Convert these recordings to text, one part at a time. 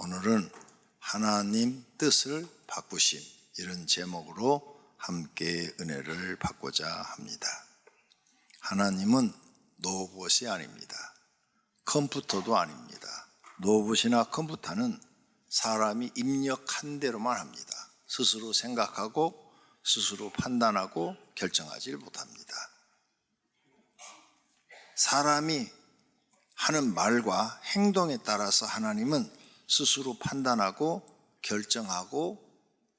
오늘은 하나님 뜻을 바꾸심 이런 제목으로 함께 은혜를 받고자 합니다. 하나님은 로봇이 아닙니다. 컴퓨터도 아닙니다. 로봇이나 컴퓨터는 사람이 입력한 대로만 합니다. 스스로 생각하고 스스로 판단하고 결정하지 못합니다. 사람이 하는 말과 행동에 따라서 하나님은 스스로 판단하고 결정하고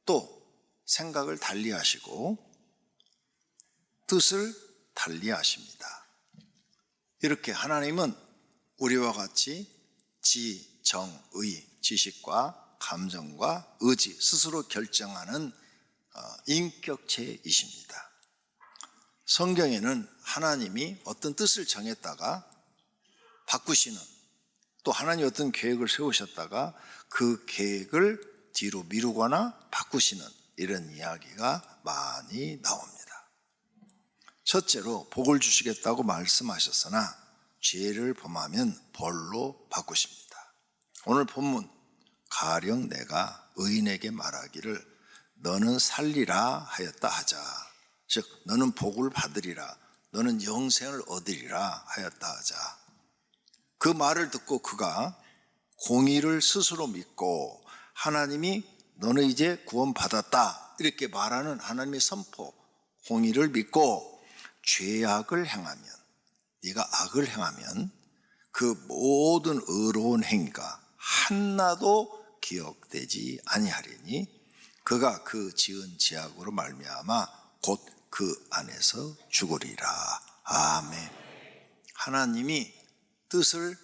또 생각을 달리 하시고 뜻을 달리 하십니다. 이렇게 하나님은 우리와 같이 지, 정, 의, 지식과 감정과 의지 스스로 결정하는 어, 인격체이십니다. 성경에는 하나님이 어떤 뜻을 정했다가 바꾸시는 또 하나님 어떤 계획을 세우셨다가 그 계획을 뒤로 미루거나 바꾸시는 이런 이야기가 많이 나옵니다. 첫째로 복을 주시겠다고 말씀하셨으나 죄를 범하면 벌로 바꾸십니다. 오늘 본문 가령 내가 의인에게 말하기를 너는 살리라 하였다 하자. 즉 너는 복을 받으리라. 너는 영생을 얻으리라 하였다 하자. 그 말을 듣고 그가 공의를 스스로 믿고 하나님이 너는 이제 구원받았다. 이렇게 말하는 하나님의 선포 공의를 믿고 죄악을 행하면 네가 악을 행하면 그 모든 의로운 행위가 하나도 기억되지 아니하리니 그가 그 지은 죄악으로 말미암아 곧 그 안에서 죽으리라. 아멘. 하나님이 뜻을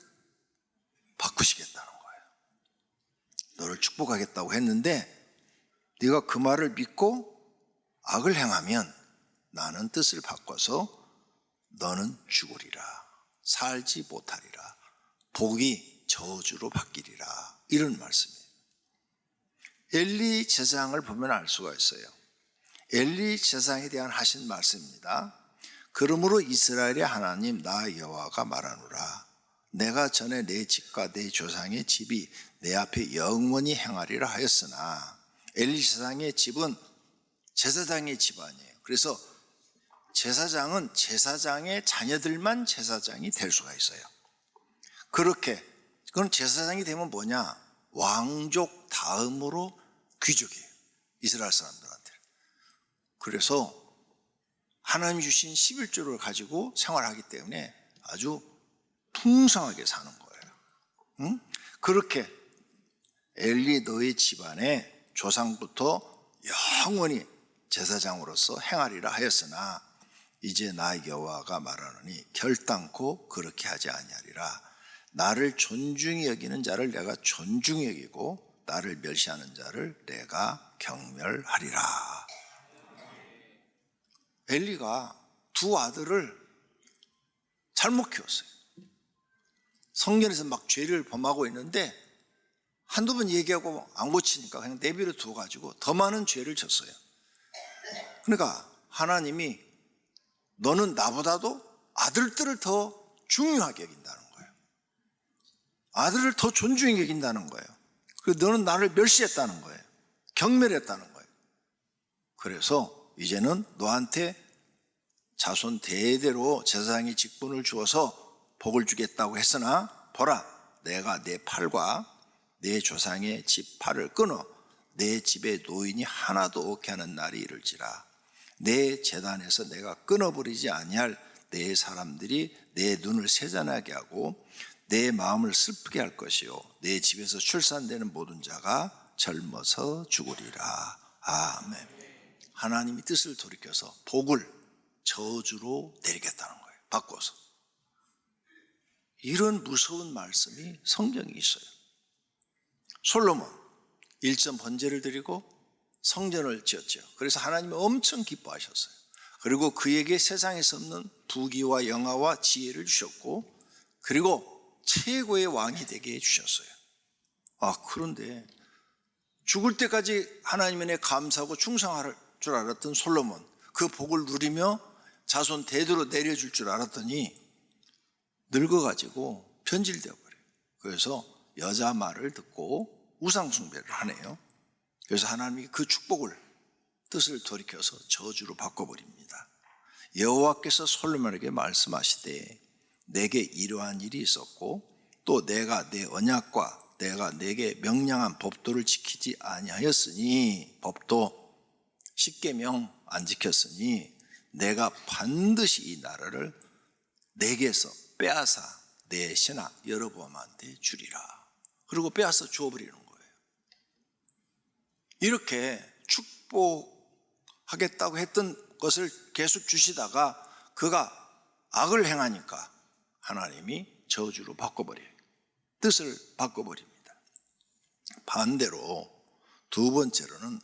바꾸시겠다는 거예요. 너를 축복하겠다고 했는데 네가 그 말을 믿고 악을 행하면 나는 뜻을 바꿔서 너는 죽으리라. 살지 못하리라. 복이 저주로 바뀌리라. 이런 말씀이에요. 엘리 제사장을 보면 알 수가 있어요. 엘리 제사장에 대한 하신 말씀입니다. 그러므로 이스라엘의 하나님 나 여호와가 말하노라. 내가 전에 내 집과 내 조상의 집이 내 앞에 영원히 행하리라 하였으나 엘리 제사장의 집은 제사장의 집안이에요. 그래서 제사장은 제사장의 자녀들만 제사장이 될 수가 있어요. 그렇게 그럼 제사장이 되면 뭐냐? 왕족 다음으로 귀족이에요. 이스라엘 사람들한테. 그래서 하나님 주신 11조를 가지고 생활하기 때문에 아주 풍성하게 사는 거예요. 응? 그렇게 엘리 너의 집안에 조상부터 영원히 제사장으로서 행하리라 하였으나 이제 나 여호와가 말하노니 결단코 그렇게 하지 아니하리라 나를 존중히 여기는 자를 내가 존중히 여기고 나를 멸시하는 자를 내가 경멸하리라 엘리가 두 아들을 잘못 키웠어요 성전에서 막 죄를 범하고 있는데 한두 번 얘기하고 안 고치니까 그냥 내비로 두어가지고 더 많은 죄를 졌어요. 그러니까 하나님이 너는 나보다도 아들들을 더 중요하게 여긴다는 거예요. 아들을 더 존중히 여긴다는 거예요. 그리고 너는 나를 멸시했다는 거예요. 경멸했다는 거예요. 그래서 이제는 너한테 자손 대대로 제사장의 직분을 주어서 복을 주겠다고 했으나 보라 내가 내 팔과 내 조상의 집 팔을 끊어 내 집에 노인이 하나도 없게 하는 날이 이를지라. 내 재단에서 내가 끊어버리지 아니할 내 사람들이 내 눈을 세잔하게 하고 내 마음을 슬프게 할 것이요. 내 집에서 출산되는 모든 자가 젊어서 죽으리라. 아멘. 하나님이 뜻을 돌이켜서 복을 저주로 내리겠다는 거예요. 바꿔서 이런 무서운 말씀이 성경에 있어요. 솔로몬 1점 번제를 드리고 성전을 지었죠. 그래서 하나님이 엄청 기뻐하셨어요. 그리고 그에게 세상에서 없는 부귀와 영화와 지혜를 주셨고 그리고 최고의 왕이 되게 해 주셨어요. 아, 그런데 죽을 때까지 하나님에 감사하고 충성할 줄 알았던 솔로몬 그 복을 누리며 자손 대대로 내려줄 줄 알았더니 늙어가지고 편질되어 버려요. 그래서 여자 말을 듣고 우상 숭배를 하네요. 그래서 하나님이 그 축복을 뜻을 돌이켜서 저주로 바꿔버립니다. 여호와께서 솔로몬에게 말씀하시되 내게 이러한 일이 있었고 또 내가 내 언약과 내가 내게 명령한 법도를 지키지 아니하였으니 법도 십계명 안 지켰으니 내가 반드시 이 나라를 내게서 빼앗아 내 신하 여러분한테 주리라. 그리고 빼앗아 주어버리는 거예요. 이렇게 축복하겠다고 했던 것을 계속 주시다가 그가 악을 행하니까 하나님이 저주로 바꿔버려요. 뜻을 바꿔버립니다. 반대로 두 번째로는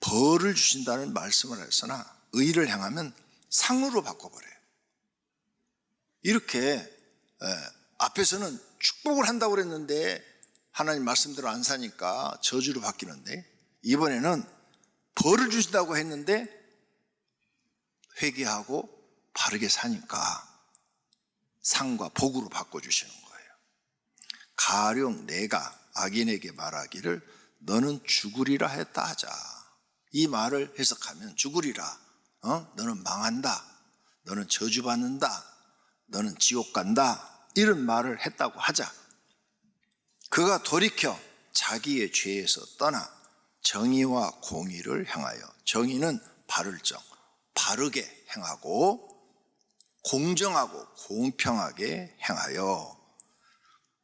벌을 주신다는 말씀을 했으나 의를 행하면 상으로 바꿔버려요. 이렇게 에, 앞에서는 축복을 한다고 그랬는데 하나님 말씀대로 안 사니까 저주로 바뀌는데 이번에는 벌을 주신다고 했는데 회개하고 바르게 사니까 상과 복으로 바꿔주시는 거예요. 가령 내가 악인에게 말하기를 너는 죽으리라 했다 하자. 이 말을 해석하면 죽으리라. 어? 너는 망한다. 너는 저주받는다. 너는 지옥 간다. 이런 말을 했다고 하자. 그가 돌이켜 자기의 죄에서 떠나 정의와 공의를 향하여 정의는 바를 정, 바르게 행하고 공정하고 공평하게 행하여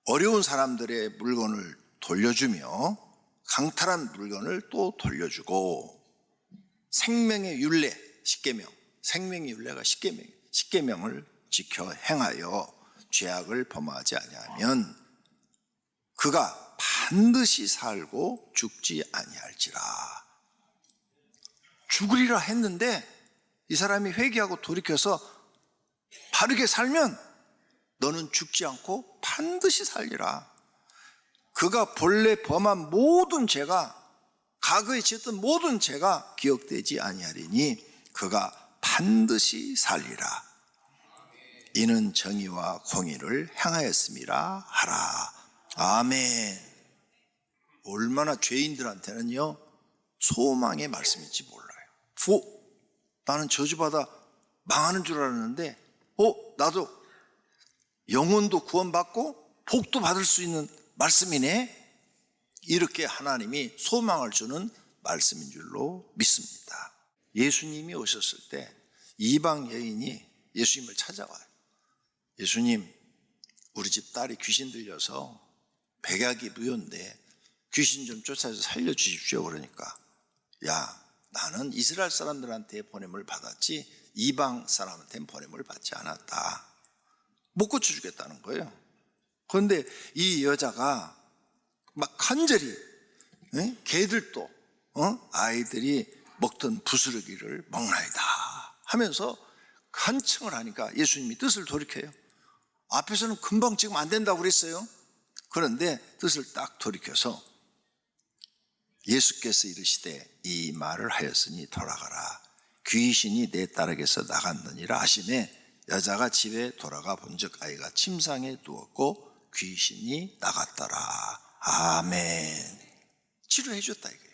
어려운 사람들의 물건을 돌려주며 강탈한 물건을 또 돌려주고 생명의 율례 십계명 생명의 율례가 십계명 십계명을 지켜 행하여 죄악을 범하지 아니하면 그가 반드시 살고 죽지 아니할지라 죽으리라 했는데 이 사람이 회개하고 돌이켜서 바르게 살면 너는 죽지 않고 반드시 살리라. 그가 본래 범한 모든 죄가 과거에 지었던 모든 죄가 기억되지 아니하리니 그가 반드시 살리라. 이는 정의와 공의를 행하였음이라 하라. 아멘. 얼마나 죄인들한테는요 소망의 말씀인지 몰라요. 오, 나는 저주받아 망하는 줄 알았는데, 어, 나도 영혼도 구원받고 복도 받을 수 있는 말씀이네. 이렇게 하나님이 소망을 주는 말씀인 줄로 믿습니다. 예수님이 오셨을 때 이방 여인이 예수님을 찾아와요. 예수님, 우리 집 딸이 귀신 들려서 백약이 무효인데 귀신 좀 쫓아서 살려주십시오. 그러니까, 야, 나는 이스라엘 사람들한테 보냄을 받았지 이방 사람한테는 보냄을 받지 않았다. 못 고쳐주겠다는 거예요. 그런데 이 여자가 막 간절히 에? 개들도 어? 아이들이 먹던 부스러기를 먹나이다 하면서 간청을 하니까 예수님이 뜻을 돌이켜요. 앞에서는 금방 지금 안 된다고 그랬어요. 그런데 뜻을 딱 돌이켜서 예수께서 이르시되 이 말을 하였으니 돌아가라. 귀신이 내 딸에게서 나갔느니라 하시매 여자가 집에 돌아가 본즉 아이가 침상에 누웠고 귀신이 나갔더라. 아멘. 치료해 줬다 이거예요.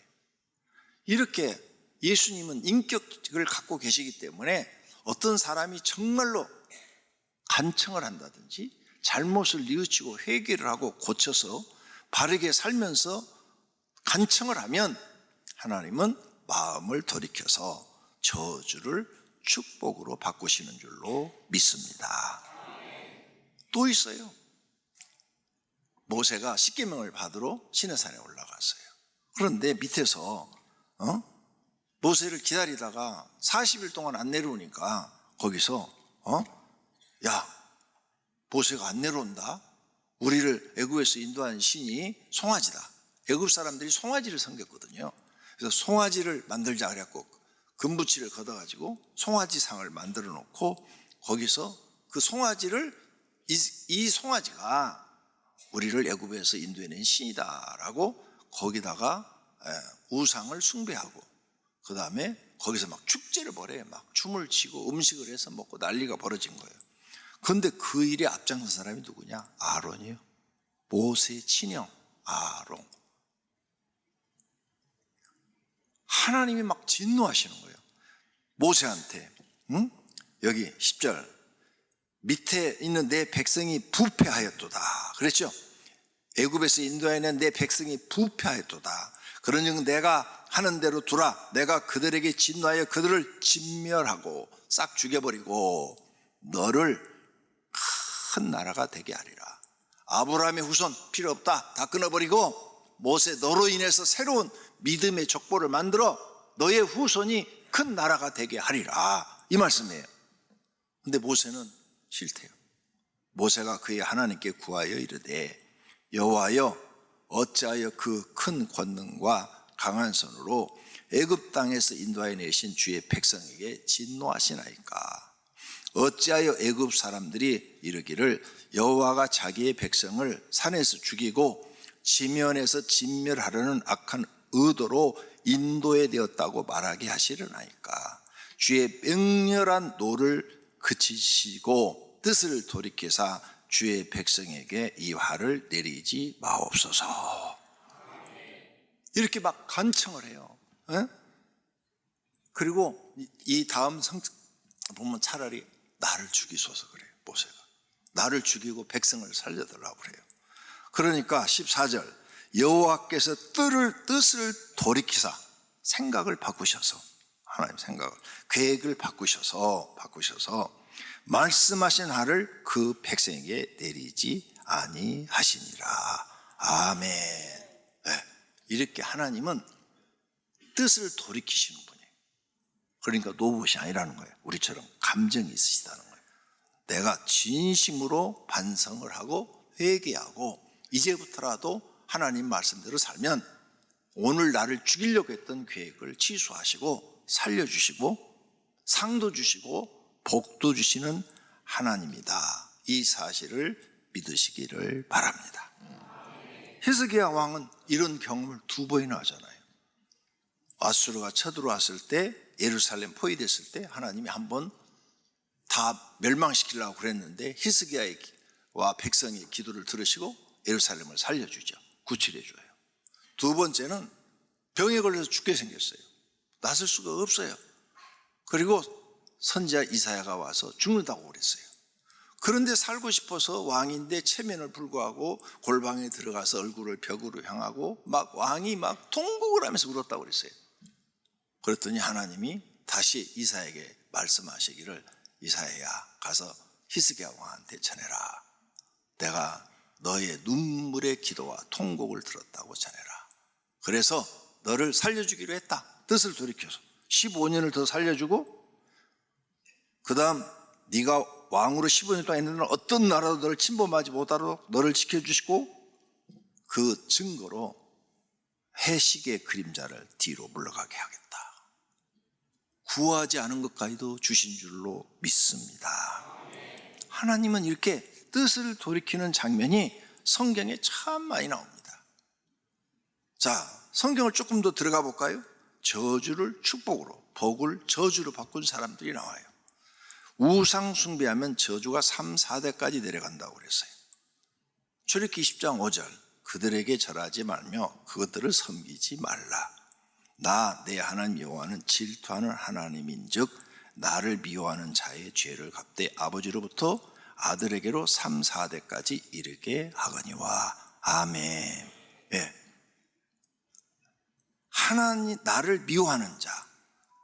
이렇게 예수님은 인격을 갖고 계시기 때문에 어떤 사람이 정말로 간청을 한다든지 잘못을 뉘우치고 회개를 하고 고쳐서 바르게 살면서 간청을 하면 하나님은 마음을 돌이켜서 저주를 축복으로 바꾸시는 줄로 믿습니다. 또 있어요. 모세가 십계명을 받으러 시내산에 올라갔어요. 그런데 밑에서 어? 모세를 기다리다가 40일 동안 안 내려오니까 거기서 어? 야 모세가 안 내려온다. 우리를 애굽에서 인도한 신이 송아지다. 애굽 사람들이 송아지를 섬겼거든요. 그래서 송아지를 만들자 그랬고 금부치를 걷어가지고 송아지 상을 만들어 놓고 거기서 그 송아지를 이, 이 송아지가 우리를 애굽에서 인도해낸 신이다라고 거기다가 예, 우상을 숭배하고 그 다음에 거기서 막 축제를 벌여요. 막 춤을 치고 음식을 해서 먹고 난리가 벌어진 거예요. 그런데 그 일에 앞장선 사람이 누구냐? 아론이요. 모세의 친형 아론. 하나님이 막 진노하시는 거예요. 모세한테 응? 여기 10절 밑에 있는 내 백성이 부패하였도다. 그랬죠? 애굽에서 인도하는 내 백성이 부패하였도다. 그러니 내가 하는 대로 두라. 내가 그들에게 진노하여 그들을 진멸하고 싹 죽여버리고 너를 큰 나라가 되게 하리라. 아브라함의 후손 필요 없다. 다 끊어버리고 모세 너로 인해서 새로운 믿음의 족보를 만들어 너의 후손이 큰 나라가 되게 하리라. 이 말씀이에요. 근데 모세는 싫대요. 모세가 그의 하나님께 구하여 이르되 여호와여 어찌하여 그 큰 권능과 강한 손으로 애굽 땅에서 인도하여 내신 주의 백성에게 진노하시나이까 어찌하여 애굽 사람들이 이르기를 여호와가 자기의 백성을 산에서 죽이고 지면에서 진멸하려는 악한 의도로 인도해 되었다고 말하게 하시려나이까 주의 맹렬한 노를 그치시고 뜻을 돌이키사 주의 백성에게 이 화를 내리지 마옵소서. 이렇게 막 간청을 해요. 예? 그리고 이- 이 다음 성 보면 차라리 나를 죽이소서 그래요. 모세가 나를 죽이고 백성을 살려달라고 그래요. 그러니까 14절 여호와께서 뜻을 뜻을 돌이키사 생각을 바꾸셔서 하나님 생각을 계획을 바꾸셔서 바꾸셔서 말씀하신 하를 그 백성에게 내리지 아니하시니라 아멘 네, 이렇게 하나님은 뜻을 돌이키시는 그러니까 노봇이 아니라는 거예요 우리처럼 감정이 있으시다는 거예요 내가 진심으로 반성을 하고 회개하고 이제부터라도 하나님 말씀대로 살면 오늘 나를 죽이려고 했던 계획을 취소하시고 살려주시고 상도 주시고 복도 주시는 하나님이다. 이 사실을 믿으시기를 바랍니다. 히스기야 왕은 이런 경험을 두 번이나 하잖아요. 아수르가 쳐들어왔을 때 예루살렘 포위됐을 때 하나님이 한번 다 멸망시키려고 그랬는데 히스기야와 백성의 기도를 들으시고 예루살렘을 살려주죠. 구출해 줘요. 두 번째는 병에 걸려서 죽게 생겼어요. 나설 수가 없어요. 그리고 선지자 이사야가 와서 죽는다고 그랬어요. 그런데 살고 싶어서 왕인데 체면을 불구하고 골방에 들어가서 얼굴을 벽으로 향하고 막 왕이 막 통곡을 하면서 울었다고 그랬어요. 그랬더니 하나님이 다시 이사에게 말씀하시기를 이사야야 가서 히스기야 왕한테 전해라. 내가 너의 눈물의 기도와 통곡을 들었다고 전해라. 그래서 너를 살려주기로 했다. 뜻을 돌이켜서 15년을 더 살려주고 그 다음 네가 왕으로 15년 동안 있는 어떤 나라도 너를 침범하지 못하도록 너를 지켜주시고 그 증거로 해식의 그림자를 뒤로 물러가게 하겠다. 구하지 않은 것까지도 주신 줄로 믿습니다. 하나님은 이렇게 뜻을 돌이키는 장면이 성경에 참 많이 나옵니다. 자, 성경을 조금 더 들어가 볼까요? 저주를 축복으로, 복을 저주로 바꾼 사람들이 나와요. 우상 숭배하면 저주가 3, 4대까지 내려간다고 그랬어요. 출애굽기 20장 5절 그들에게 절하지 말며 그것들을 섬기지 말라. 나 내 하나님 여호와는 질투하는 하나님인 즉 나를 미워하는 자의 죄를 갚되 아버지로부터 아들에게로 3, 4대까지 이르게 하거니와 아멘. 예. 하나님 나를 미워하는 자.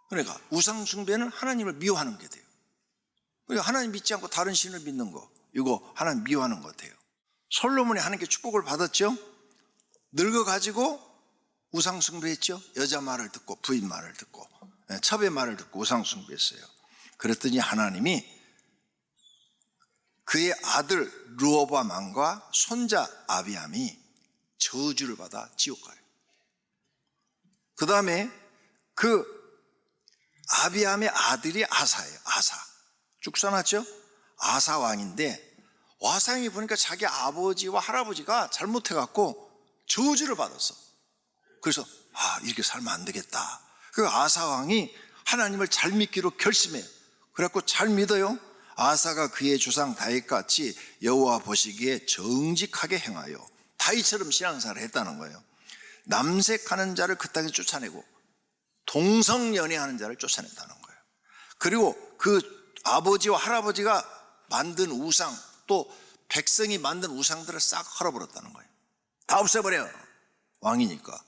그러니까 우상 숭배는 하나님을 미워하는 게 돼요. 그러니까 하나님 믿지 않고 다른 신을 믿는 거 이거 하나님 미워하는 것 같아요. 솔로몬이 하나님께 축복을 받았죠. 늙어 가지고 우상 숭배했죠. 여자 말을 듣고 부인 말을 듣고 예, 첩의 말을 듣고 우상 숭배했어요. 그랬더니 하나님이 그의 아들 루어바망과 손자 아비함이 저주를 받아 지옥 가요. 그 다음에 그 아비함의 아들이 아사예요. 아사. 쭉 써놨죠? 아사 왕인데 와상이 보니까 자기 아버지와 할아버지가 잘못해갖고 저주를 받았어. 그래서 아 이렇게 살면 안 되겠다. 그 아사 왕이 하나님을 잘 믿기로 결심해요. 그래갖고 잘 믿어요. 아사가 그의 조상 다윗같이 여호와 보시기에 정직하게 행하여 다윗처럼 신앙생활을 했다는 거예요. 남색하는 자를 그 땅에 쫓아내고 동성연애하는 자를 쫓아냈다는 거예요. 그리고 그 아버지와 할아버지가 만든 우상 또 백성이 만든 우상들을 싹 헐어버렸다는 거예요. 다 없애버려. 왕이니까.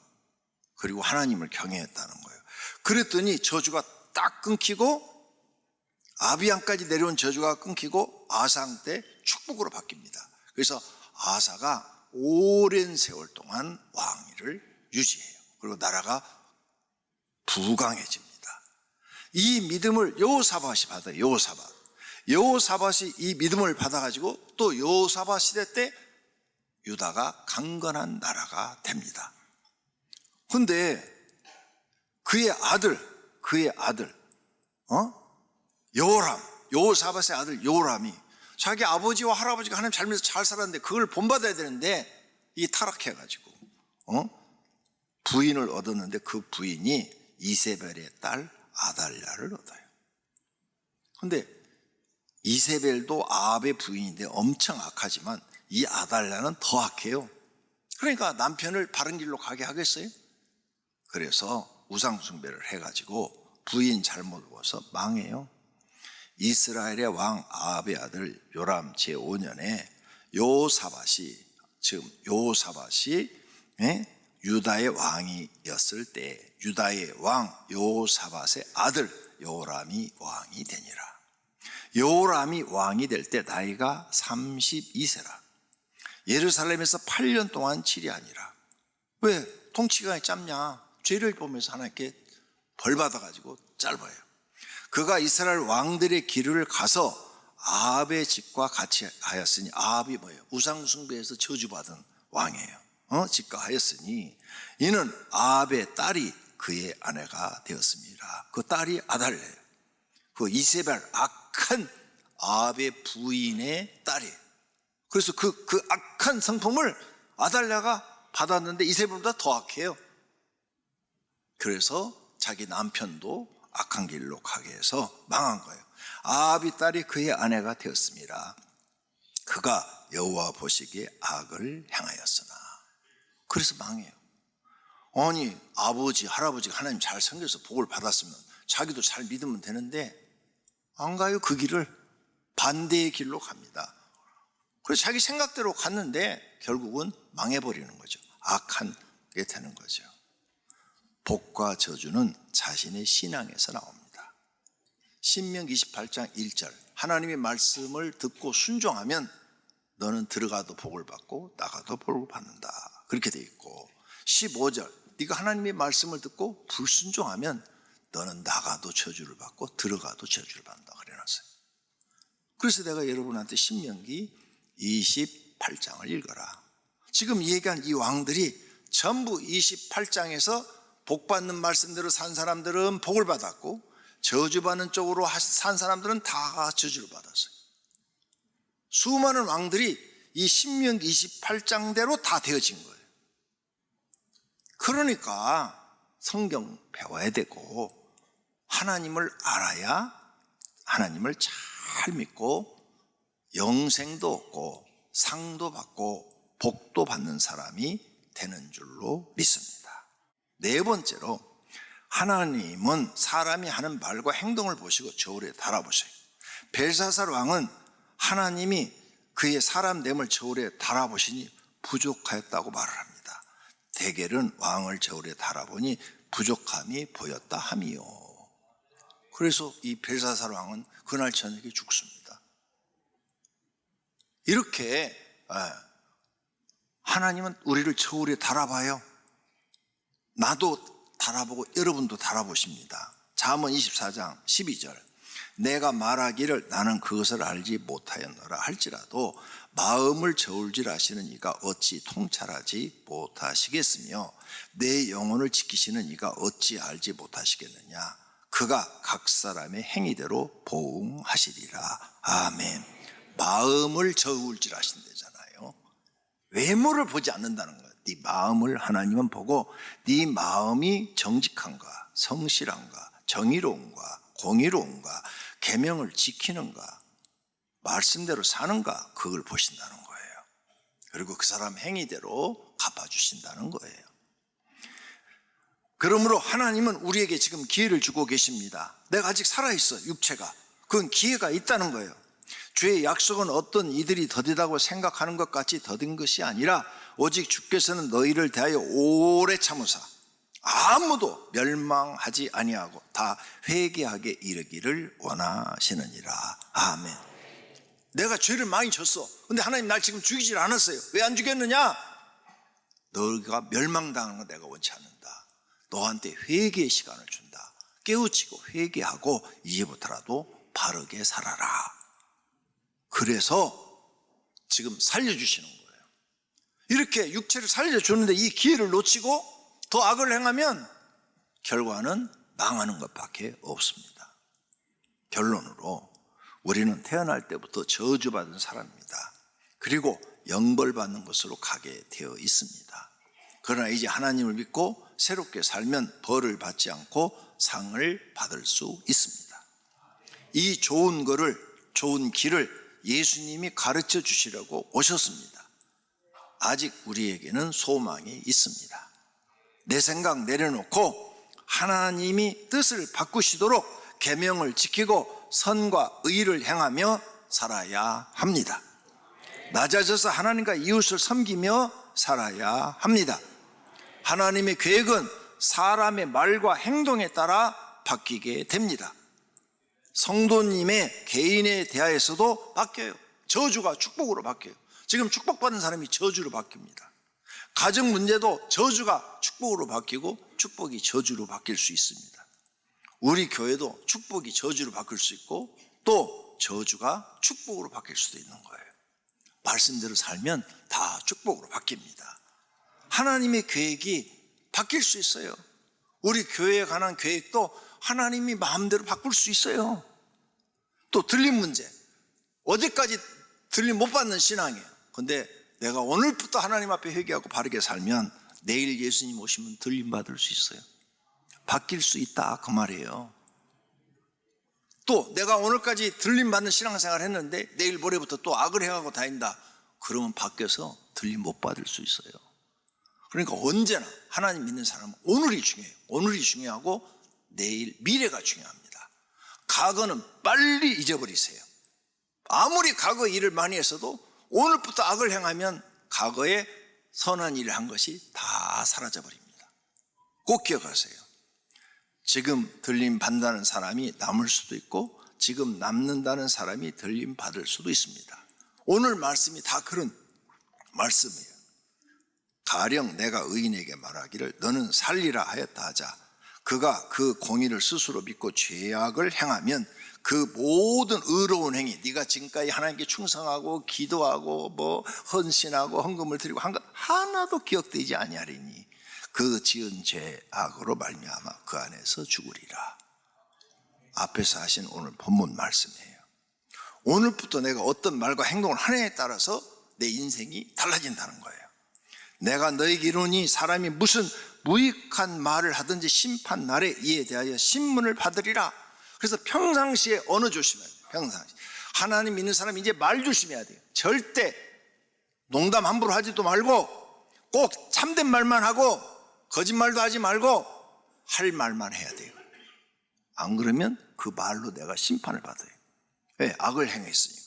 그리고 하나님을 경외했다는 거예요. 그랬더니 저주가 딱 끊기고 아비양까지 내려온 저주가 끊기고 아상 때 축복으로 바뀝니다. 그래서 아사가 오랜 세월 동안 왕위를 유지해요. 그리고 나라가 부강해집니다. 이 믿음을 여호사밧이 받아요. 여호사밧. 여호사밧이 이 믿음을 받아가지고 또 여호사밧 시대 때 유다가 강건한 나라가 됩니다. 근데 그의 아들, 그의 아들, 어? 요람, 요사밧의 아들 요람이 자기 아버지와 할아버지가 하나님 잘 믿어서 잘 살았는데 그걸 본받아야 되는데 이 타락해가지고 어? 부인을 얻었는데 그 부인이 이세벨의 딸 아달랴를 얻어요. 근데 이세벨도 아합의 부인인데 엄청 악하지만 이 아달랴는 더 악해요. 그러니까 남편을 바른 길로 가게 하겠어요? 그래서 우상숭배를 해가지고 부인 잘못 얻어서 망해요. 이스라엘의 왕 아합의 아들 요람 제5년에 요사밭이 지금 요사밭이 예? 유다의 왕이었을 때 유다의 왕 요사밭의 아들 요람이 왕이 되니라. 요람이 왕이 될 때 나이가 32세라. 예루살렘에서 8년 동안 치리하니라. 왜 통치가 짧냐? 죄를 보면서 하나님께 벌 받아가지고 짧아요. 그가 이스라엘 왕들의 길을 가서 아합의 집과 같이 하였으니 아합이 뭐예요? 우상 숭배에서 저주받은 왕이에요. 어? 집과 하였으니 이는 아합의 딸이 그의 아내가 되었습니다. 그 딸이 아달레예요. 그 이세벨 악한 아합의 부인의 딸이에요. 그래서 그, 그 악한 성품을 아달랴가 받았는데 이세벨보다 더 악해요. 그래서 자기 남편도 악한 길로 가게 해서 망한 거예요. 아합이 딸이 그의 아내가 되었습니다. 그가 여호와 보시기에 악을 행하였으나 그래서 망해요. 아니 아버지 할아버지가 하나님 잘 섬겨서 복을 받았으면 자기도 잘 믿으면 되는데 안 가요 그 길을 반대의 길로 갑니다. 그래서 자기 생각대로 갔는데 결국은 망해버리는 거죠. 악한 게 되는 거죠. 복과 저주는 자신의 신앙에서 나옵니다. 신명 28장 1절 하나님의 말씀을 듣고 순종하면 너는 들어가도 복을 받고 나가도 복을 받는다. 그렇게 돼 있고 15절 네가 하나님의 말씀을 듣고 불순종하면 너는 나가도 저주를 받고 들어가도 저주를 받는다. 그래 놨어요. 그래서 내가 여러분한테 신명기 28장을 읽어라. 지금 얘기한 이 왕들이 전부 28장에서 복 받는 말씀대로 산 사람들은 복을 받았고 저주받는 쪽으로 산 사람들은 다 저주를 받았어요. 수많은 왕들이 이 신명기 28장대로 다 되어진 거예요. 그러니까 성경 배워야 되고 하나님을 알아야 하나님을 잘 믿고 영생도 얻고 상도 받고 복도 받는 사람이 되는 줄로 믿습니다. 네 번째로 하나님은 사람이 하는 말과 행동을 보시고 저울에 달아보세요. 벨사살 왕은 하나님이 그의 사람 됨을 저울에 달아보시니 부족하였다고 말을 합니다. 대결은 왕을 저울에 달아보니 부족함이 보였다 함이요. 그래서 이 벨사살 왕은 그날 저녁에 죽습니다. 이렇게 하나님은 우리를 저울에 달아봐요. 나도 달아보고 여러분도 달아보십니다. 잠언 24장 12절. 내가 말하기를 나는 그것을 알지 못하였노라 할지라도 마음을 저울질하시는 이가 어찌 통찰하지 못하시겠으며 내 영혼을 지키시는 이가 어찌 알지 못하시겠느냐? 그가 각 사람의 행위대로 보응하시리라. 아멘. 마음을 저울질하신대잖아요. 외모를 보지 않는다는 거예요 네 마음을 하나님은 보고 네 마음이 정직한가 성실한가 정의로운가 공의로운가 계명을 지키는가 말씀대로 사는가 그걸 보신다는 거예요. 그리고 그 사람 행위대로 갚아주신다는 거예요. 그러므로 하나님은 우리에게 지금 기회를 주고 계십니다. 내가 아직 살아있어, 육체가. 그건 기회가 있다는 거예요. 주의 약속은 어떤 이들이 더디다고 생각하는 것 같이 더딘 것이 아니라 오직 주께서는 너희를 대하여 오래 참으사 아무도 멸망하지 아니하고 다 회개하게 이르기를 원하시느니라. 아멘. 내가 죄를 많이 졌어. 근데 하나님 날 지금 죽이질 않았어요. 왜 안 죽였느냐? 너가 멸망당하는 거 내가 원치 않는다. 너한테 회개의 시간을 준다. 깨우치고 회개하고 이제부터라도 바르게 살아라. 그래서 지금 살려주시는 거예요. 이렇게 육체를 살려주는데 이 기회를 놓치고 더 악을 행하면 결과는 망하는 것밖에 없습니다. 결론으로 우리는 태어날 때부터 저주받은 사람입니다. 그리고 영벌받는 것으로 가게 되어 있습니다. 그러나 이제 하나님을 믿고 새롭게 살면 벌을 받지 않고 상을 받을 수 있습니다. 이 좋은 거를, 좋은 길을 예수님이 가르쳐 주시려고 오셨습니다. 아직 우리에게는 소망이 있습니다. 내 생각 내려놓고 하나님이 뜻을 바꾸시도록 계명을 지키고 선과 의를 행하며 살아야 합니다. 낮아져서 하나님과 이웃을 섬기며 살아야 합니다. 하나님의 계획은 사람의 말과 행동에 따라 바뀌게 됩니다. 성도님의 개인에 대하여서도 바뀌어요. 저주가 축복으로 바뀌어요. 지금 축복받은 사람이 저주로 바뀝니다. 가정 문제도 저주가 축복으로 바뀌고 축복이 저주로 바뀔 수 있습니다. 우리 교회도 축복이 저주로 바뀔 수 있고 또 저주가 축복으로 바뀔 수도 있는 거예요. 말씀대로 살면 다 축복으로 바뀝니다. 하나님의 계획이 바뀔 수 있어요. 우리 교회에 관한 계획도 하나님이 마음대로 바꿀 수 있어요. 또 들림 문제. 어제까지 들림 못 받는 신앙이에요. 근데 내가 오늘부터 하나님 앞에 회개하고 바르게 살면 내일 예수님 오시면 들림 받을 수 있어요. 바뀔 수 있다 그 말이에요. 또 내가 오늘까지 들림 받는 신앙생활 했는데 내일 모레부터 또 악을 행하고 다닌다. 그러면 바뀌어서 들림 못 받을 수 있어요. 그러니까 언제나 하나님 믿는 사람은 오늘이 중요해요. 오늘이 중요하고 내일 미래가 중요합니다. 과거는 빨리 잊어버리세요. 아무리 과거 일을 많이 했어도 오늘부터 악을 행하면 과거에 선한 일을 한 것이 다 사라져 버립니다. 꼭 기억하세요. 지금 들림 받는다는 사람이 남을 수도 있고 지금 남는다는 사람이 들림 받을 수도 있습니다. 오늘 말씀이 다 그런 말씀이에요. 가령 내가 의인에게 말하기를 너는 살리라 하였다 하자 그가 그 공의를 스스로 믿고 죄악을 행하면 그 모든 의로운 행위 네가 지금까지 하나님께 충성하고 기도하고 뭐 헌신하고 헌금을 드리고 한 것 하나도 기억되지 아니하리니 그 지은 죄악으로 말미암아 그 안에서 죽으리라. 앞에서 하신 오늘 본문 말씀이에요. 오늘부터 내가 어떤 말과 행동을 하느냐에 따라서 내 인생이 달라진다는 거예요. 내가 너에게 이르니 사람이 무슨 무익한 말을 하든지 심판 날에 이에 대하여 신문을 받으리라. 그래서 평상시에 언어 조심해야 돼요. 평상시. 하나님 믿는 사람이 이제 말 조심해야 돼요. 절대 농담 함부로 하지도 말고 꼭 참된 말만 하고 거짓말도 하지 말고 할 말만 해야 돼요. 안 그러면 그 말로 내가 심판을 받아요. 왜? 악을 행했으니까.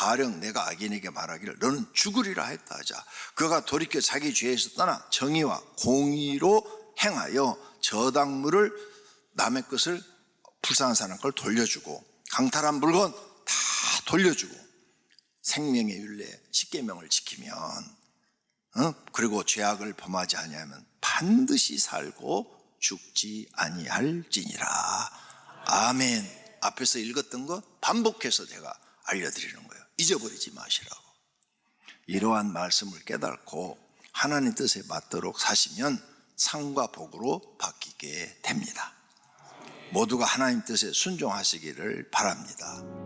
가령 내가 악인에게 말하기를 너는 죽으리라 했다 하자. 그가 돌이켜 자기 죄에서 떠나 정의와 공의로 행하여 저당물을 남의 것을 불쌍한 사람 걸 돌려주고 강탈한 물건 다 돌려주고 생명의 윤례 십계명을 지키면 어? 그리고 죄악을 범하지 아니하면 반드시 살고 죽지 아니할지니라. 아멘. 앞에서 읽었던 거 반복해서 제가 알려드리는 거예요 잊어버리지 마시라고. 이러한 말씀을 깨닫고 하나님 뜻에 맞도록 사시면 상과 복으로 바뀌게 됩니다. 모두가 하나님 뜻에 순종하시기를 바랍니다.